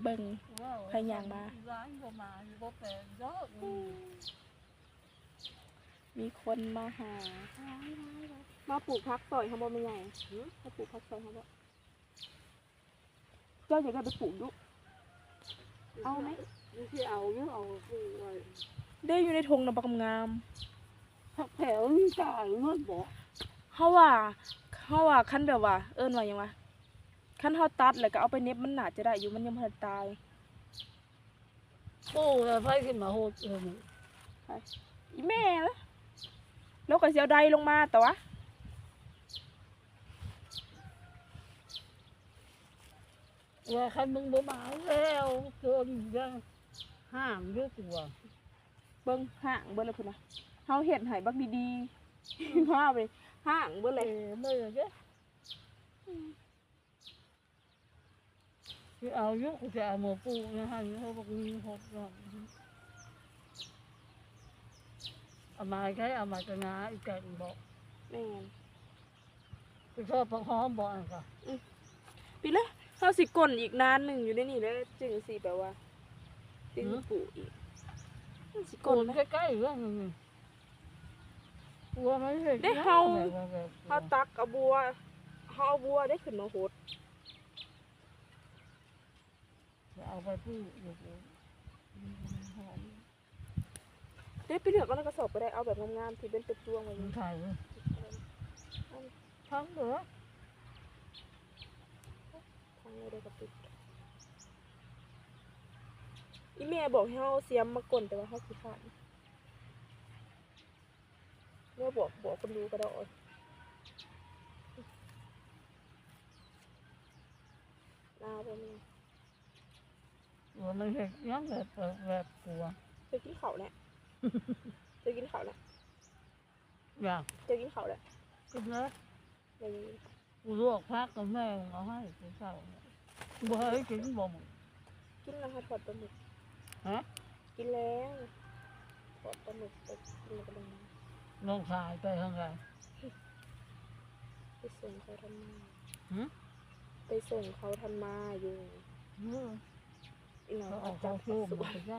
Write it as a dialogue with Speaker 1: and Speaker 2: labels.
Speaker 1: เบิ่ง
Speaker 2: ว้าว
Speaker 1: ใครย่างมา
Speaker 2: ร้านก็มาบ่แปลงเยอะอืม
Speaker 1: มีคนมาหา มาปลูกพักซอยเขาบ่ไม่ใหญ่มาปลูกพักซอยเขาบ่เจ้าอยากได้ไปปลูกอยุเอาไหม
Speaker 2: ไม่ใช่เอาเยอะเอาคือไว้
Speaker 1: ได้อยู่ในธงนะบักงาม
Speaker 2: ผักแถวนี่ตายเมื่อบอก
Speaker 1: เฮาว่าเฮาว่าคันแบบว่า เอิ้นว่าหยังวะ คันเฮาตัดแล้วก็เอาไปเน็บมันน่าจะได้อยู่มันยังบ่ทันตาย
Speaker 2: โอ้แล้วไฟขึ้นมาโหดเออมัน
Speaker 1: อีแม่ละแล้วก็สิเอาใดลงมาแต่ว่า
Speaker 2: ว่าคันมึงบ่มาแล้วเกินยังห้ามเยอะตัว
Speaker 1: เบิ่งห่างเบิ่งเลยพุ่นน่ะเฮาเฮ็ดให้บักดีๆพาไปห่างเบิ่ง
Speaker 2: เล
Speaker 1: เลย
Speaker 2: ยไม่เลยเจ้ คือเอาเยอะกูจะเอาหมูปูนะฮะเขาบอกมีหกรอบเอามาใช้เอามาจะนาอีกแกงบอก
Speaker 1: แม่น
Speaker 2: ไปชอบผักหอมบอกอะค่ะ
Speaker 1: ปีละเฮาสิก้นอีกนานหนึงอยู่ในนี่แล้วจึงสิแบบว่าจึงปลูกอีกมันสิ
Speaker 2: ก
Speaker 1: ก้
Speaker 2: ล
Speaker 1: น
Speaker 2: นใกล้ๆเรื่องนึงกลัวไหมเห็น
Speaker 1: ได้เฮา
Speaker 2: แบบ
Speaker 1: เฮาตักเอาบัวเฮาเอาบัวได้ขึ้นมาโหด
Speaker 2: เอาไปพูดอยู่หอม
Speaker 1: ได้ไปเหลือกก็แล้วก็สอบไปได้เอาแบบงามๆที่เป็นเป็ดจวง
Speaker 2: มัน
Speaker 1: นี่
Speaker 2: ถ่ายเลยทั้งเหรอ
Speaker 1: ทางนี้ได้กับปิดอีแม่บอกให้เฮาเสียมมาก่นแต่ว่าเฮาขี้ขลาดแม่บอกบอกคนดูก็ได้เอาลาบ่แม่
Speaker 2: กลัวมันเห็นยังแบบแบบกลัว
Speaker 1: จะกินข้าวแหละจะกินข้าวแหละ
Speaker 2: อยาก
Speaker 1: จะกินข้าวแหละ
Speaker 2: กินเลย
Speaker 1: อย่างนี้
Speaker 2: กูลวกพักกับแม่เอาให้กูเศร้าบ่ให้กินบ่หมด
Speaker 1: กินแล้วค่ะทอดปลาหมึก
Speaker 2: ฮะ
Speaker 1: กินแล้วทอดปลาหมึกไปกินแล้วก็ลงมา
Speaker 2: น้องชายไปทางไง
Speaker 1: ไปส่งเขาทำมา
Speaker 2: หืม
Speaker 1: ไปส่งเขาทำมาอยู่
Speaker 2: เออ
Speaker 1: อีกหน่